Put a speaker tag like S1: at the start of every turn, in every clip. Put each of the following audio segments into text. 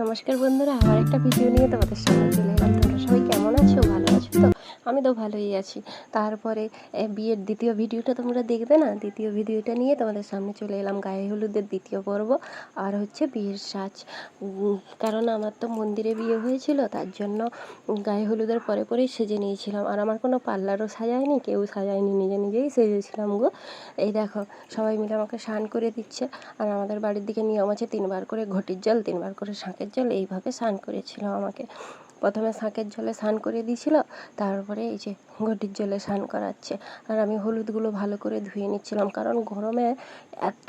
S1: নমস্কার বন্ধুরা, আবার একটা ভিডিও নিয়ে তোমাদের সামনে চলে এলাম। তোমরা সবাই কেমন আছো? ভালো আছো তো? আমি তো ভালোই আছি। তারপরে বিয়ের দ্বিতীয় ভিডিওটা তোমরা দেখবে না? দ্বিতীয় ভিডিওটা নিয়ে তোমাদের সামনে চলে এলাম গায়ে হলুদের দ্বিতীয় পর্ব আর হচ্ছে বিয়ের সাজ। কারণ আমার তো মন্দিরে বিয়ে হয়েছিল, তার জন্য গায়ে হলুদের পরে পরেই সেজে নিয়েছিলাম। আর আমার কোনো পার্লারও সাজায়নি, কেউ সাজায়নি, নিজে নিজেই সেজেছিলাম গো। এই দেখো, সবাই মিলে আমাকে স্নান করে দিচ্ছে। আর আমাদের বাড়ির দিকে নিয়ম আছে, তিনবার করে ঘটির জল, তিনবার করে শাঁখের জল, এইভাবে স্নান করেছিল আমাকে। প্রথমে শাঁখের জলে স্নান করে দিয়েছিল, তারপরে এই যে ঘটির জলে স্নান করাচ্ছে। আর আমি হলুদগুলো ভালো করে ধুয়ে নিচ্ছিলাম, কারণ গরমে এত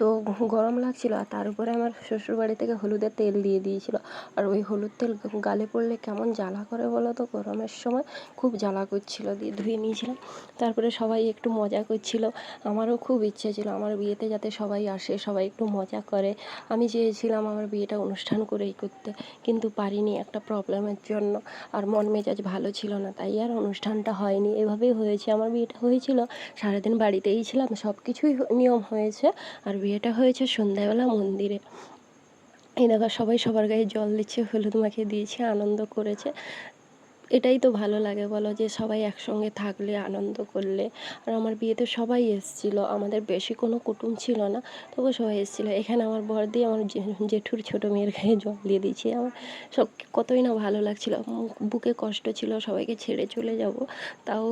S1: গরম লাগছিল, আর তার উপরে আমার শ্বশুরবাড়ি থেকে হলুদের তেল দিয়ে দিয়েছিল। আর ওই হলুদ তেল গালে পড়লে কেমন জ্বালা করে বলো তো? গরমের সময় খুব জ্বালা করছিল, দিয়ে ধুয়ে নিয়েছিলাম। তারপরে সবাই একটু মজা করছিল, আমারও খুব ইচ্ছে ছিল, আমার বিয়েতে যাতে সবাই আসে, সবাই একটু মজা করে। আমি চেয়েছিলাম আমার বিয়েটা অনুষ্ঠান করেই করতে, কিন্তু পারিনি একটা প্রবলেমের জন্য। আর মন মেজাজ ভালো ছিল না, তাই আর অনুষ্ঠানটা হয়নি। এভাবেই হয়েছে। আমার বিয়েটা হয়েছিল, সারাদিন বাড়িতেই ছিলাম সব কিছুই নিয়ম হয়েছে। আর বিয়েটা হয়েছে সন্ধ্যাবেলা মন্দিরে। এই দেখো, সবাই সবার গায়ে জল দিচ্ছে, হলুদ মাখিয়ে দিয়েছে, আনন্দ করেছে। এটাই তো ভালো লাগে বলো যে সবাই একসঙ্গে থাকলে, আনন্দ করলে। আর আমার বিয়েতে সবাই এসেছিল, আমাদের বেশি কোনো কুটুম ছিল না, তবু সবাই এসেছিল। এখানে আমার বর দিয়ে আমার জেঠুর ছোটো মেয়ের গায়ে জল দিয়ে দিয়েছি। আমার সব কতই না ভালো লাগছিল। বুকে কষ্ট ছিল, সবাইকে ছেড়ে চলে যাব। তাও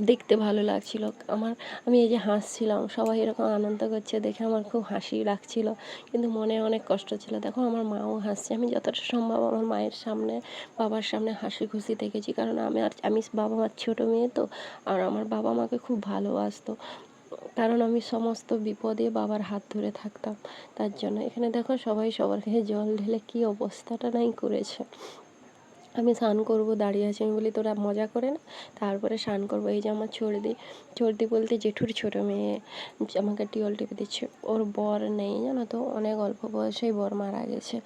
S1: দেখতে ভালো লাগছিল। আমার, আমি এই যে হাসছিলাম, সবাই এরকম আনন্দ করছে দেখে আমার খুব হাসি লাগছিল। কিন্তু মনে অনেক কষ্ট ছিল। দেখো আমার মাও হাসছে। আমি যতটা সম্ভব আমার মায়ের সামনে, বাবার সামনে হাসি খুশি থেকেছি। কারণ আমি আর, আমি বাবা মার ছোটো মেয়ে তো, আর আমার বাবা মাকে খুব ভালোবাসতো। কারণ আমি সমস্ত বিপদে বাবার হাত ধরে থাকতাম। তার জন্য এখানে দেখো সবাই সবার কাছে জল ঢেলে কী অবস্থাটা নাই করেছে। আমি স্নান করব, দাঁড়িয়ে আছি। আমি বলি, তোরা মজা করে না? তারপরে স্নান করব। এই যে আমার ছর্দি ছর্দি বলতে জেঠুর ছোটো মেয়ে, আমাকে টিওল টিপে দিচ্ছে। ওর বর নেই, জানো তো? অনেক অল্প বয়সেই বর মারা গেছে।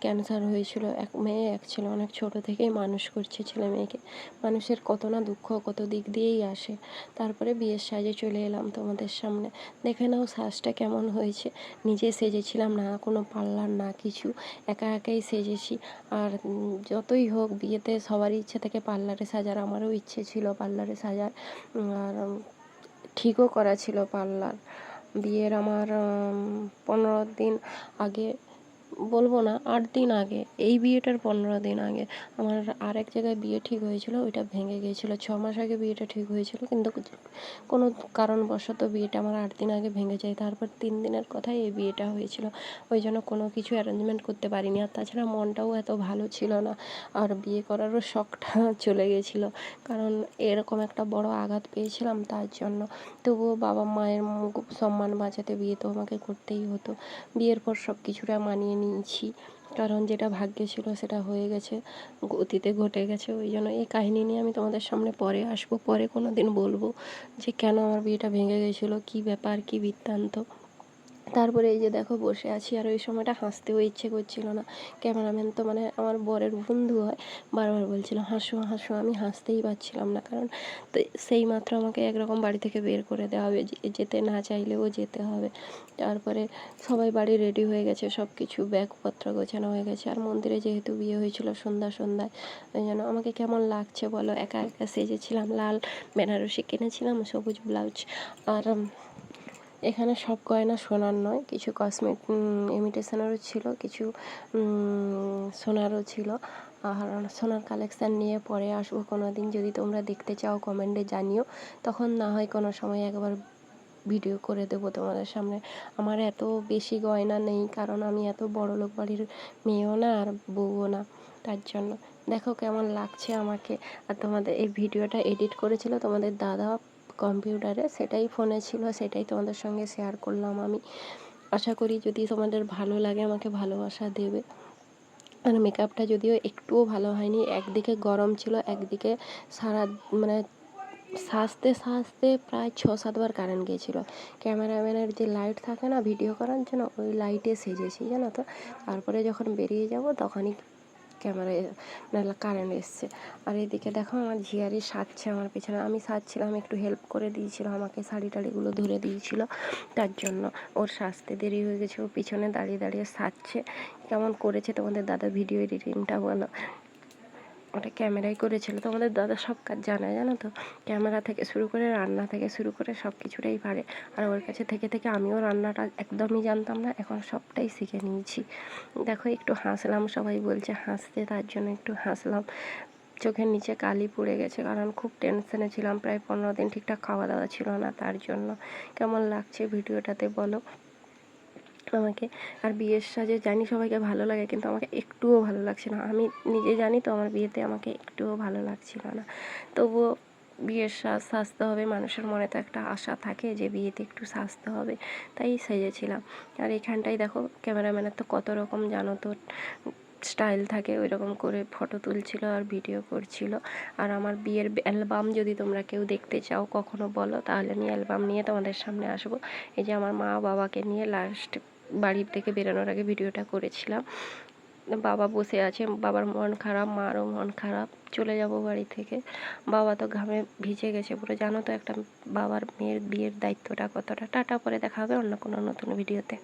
S1: ক্যান্সার হয়েছিল। এক মেয়ে, এক ছেলে। অনেক ছোট থেকেই মানুষ করছে ছেলে মেয়েকে। মানুষের কত না দুঃখ, কত দিক দিয়েই আসে। তারপরে বিয়ের সাজে চলে এলাম তোমাদের সামনে। দেখে নাও সাজটা কেমন হয়েছে। নিজে সেজেছিলাম না, কোনো পার্লার না কিছু। একা একাই সেজেছি। আর যতই হোক, বিয়েতে সবারই ইচ্ছে থাকে পার্লারে সাজার, আমারও ইচ্ছে ছিল পার্লারে সাজার। আর ঠিকও করা ছিল পার্লার। বিয়ের আমার পনেরো দিন আগে বলব না, আট দিন আগে, এই বিয়েটার পনেরো দিন আগে আমার আরেক জায়গায় বিয়ে ঠিক হয়েছিল, ওইটা ভেঙে গিয়েছিল। ছ মাস আগে বিয়েটা ঠিক হয়েছিল, কিন্তু কোনো কারণবশত বিয়েটা আমার আট দিন আগে ভেঙে যায়। তারপর তিন দিনের কথাই এই বিয়েটা হয়েছিল। ওই জন্য কোনো কিছু অ্যারেঞ্জমেন্ট করতে পারিনি। আর তাছাড়া মনটাও এত ভালো ছিল না, আর বিয়ে করারও শখটা চলে গেছিল কারণ এরকম একটা বড় আঘাত পেয়েছিলাম তার জন্য। তবুও বাবা মায়ের সম্মান বাঁচাতে বিয়ে তো আমাকে করতেই হতো। বিয়ের পর সব কিছুটা মানিয়ে নিয়েছি। কারণ যেটা ভাগ্যে ছিল সেটা হয়ে গেছে, গতিতে ঘটে গেছে, ওই জন্য এই কাহিনী নিয়ে আমি তোমাদের সামনে পরে আসব, পরে কোনো দিন বলব যে কেন আমার বিয়েটা ভেঙে গেছিল, কী ব্যাপার, কী বৃত্তান্ত। তারপরে এই যে দেখো বসে আছি, আর ওই সময়টা হাসতেও ইচ্ছে করছিল না। ক্যামেরাম্যান তো মানে আমার বরের বন্ধু হয়, বারবার বলছিল, হাসো হাসো। আমি হাসতেই পারছিলাম না, কারণ তো সেই মাত্র আমাকে একরকম বাড়ি থেকে বের করে দেওয়া হবে যেতে না চাইলেও যেতে হবে। তারপরে সবাই বাড়ি রেডি হয়ে গেছে সব কিছু ব্যাগপত্র গোছানো হয়ে গেছে, আর মন্দিরে যেহেতু বিয়ে হয়েছিল সন্ধ্যা, সন্ধ্যায়, ওই জন্য আমাকে কেমন লাগছে বলো? একা একা সেজেছিলাম, লাল বেনারসি কিনেছিলাম, সবুজ ব্লাউজ, আর এখানে সব গয়না সোনার নয়, কিছু কসমেট ইমিটেশনেরও ছিল, কিছু সোনারও ছিল। আর সোনার কালেকশান নিয়ে পরে আসব কোনো দিন যদি তোমরা দেখতে চাও কমেন্টে জানিও। তখন না হয় কোনো সময় একবার ভিডিও করে দেবো তোমাদের সামনে। আমার এত বেশি গয়না নেই, কারণ আমি এত বড় লোক বাড়ির মেয়েও না আর বউও না, তার জন্য। দেখো কেমন লাগছে আমাকে। আর তোমাদের এই ভিডিওটা এডিট করেছিল তোমাদের দাদা কম্পিউটারে, সেটাই ফোনে ছিল, সেটাই তোমাদের সঙ্গে শেয়ার করলাম আমি। আশা করি যদি তোমাদের ভালো লাগে, আমাকে ভালোবাসা দেবে। আর মেকআপটা যদিও একটুও ভালো হয়নি, একদিকে গরম ছিল, একদিকে সারা মানে সাজতে সাজতে প্রায় ছ সাতবার কারেন্ট গিয়েছিল। ক্যামেরাম্যানের যে লাইট থাকে না ভিডিও করার জন্য, ওই লাইটে সেজেছি, জানো তো? তারপরে যখন বেরিয়ে যাব, তখনই ক্যামেরায় নাহলে কারেন্ট এসছে। আর এদিকে দেখো আমার ঝিয়ারি সাজছে আমার পেছনে। আমি সাজছিলাম একটু হেল্প করে দিয়েছিল, আমাকে শাড়ি টাড়িগুলো ধরে দিয়েছিল। তার জন্য ওর সাজতে দেরি হয়ে গেছে, ও পিছনে দাঁড়িয়ে দাঁড়িয়ে সাজছে কেমন করেছে তোমাদের দাদা ভিডিও এডিটিংটা বলো। ওটা ক্যামেরায় করেছিল। তো আমাদের দাদা সব কাজ জানে, জানো তো? ক্যামেরা থেকে শুরু করে রান্না থেকে শুরু করে সব কিছুটাই পারে। আর ওর কাছে থেকে থেকে আমিও রান্নাটা একদমই জানতাম না, এখন সবটাই শিখে নিয়েছি। দেখো, একটু হাসলাম, সবাই বলছে হাসতে, তার জন্য একটু হাসলাম। চোখের নিচে কালি পড়ে গেছে, কারণ খুব টেনশনে ছিলাম। প্রায় পনেরো দিন ঠিকঠাক খাওয়া দাওয়া ছিল না তার জন্য। কেমন লাগছে ভিডিওটাতে বলো? আমাকে। আর বিয়ের সাজে জানি সবাইকে ভালো লাগে, কিন্তু আমাকে একটুও ভালো লাগছে না। আমি নিজে জানি তো আমার বিয়েতে আমাকে একটুও ভালো লাগছিল না। তবুও বিয়ের সাজ সাজতে হবে, মানুষের মনে তো একটা আশা থাকে যে বিয়েতে একটু সাজতে হবে, তাই সেজেছিলাম। আর এখানটায় দেখো, ক্যামেরাম্যানের তো কত রকম জানো তো, স্টাইল থাকে ওই রকম করে ফটো তুলছিল আর ভিডিও করছিল। আর আমার বিয়ের অ্যালবাম যদি তোমরা কেউ দেখতে চাও কখনো বলো, তাহলে আমি অ্যালবাম নিয়ে তোমাদের সামনে আসব। এই যে আমার মা বাবাকে নিয়ে লাস্ট বাড়ির থেকে বেরোনোর আগে ভিডিওটা করেছিলাম। বাবা বসে আছে, বাবার মন খারাপ, মারও মন খারাপ, চলে যাব বাড়ি থেকে। বাবা তো ঘামে ভিজে গেছে পুরো, জানো তো একটা বাবার মেয়ের বিয়ের দায়িত্বটা কতটা। টাটা, পরে দেখা হবে অন্য কোনো নতুন ভিডিওতে।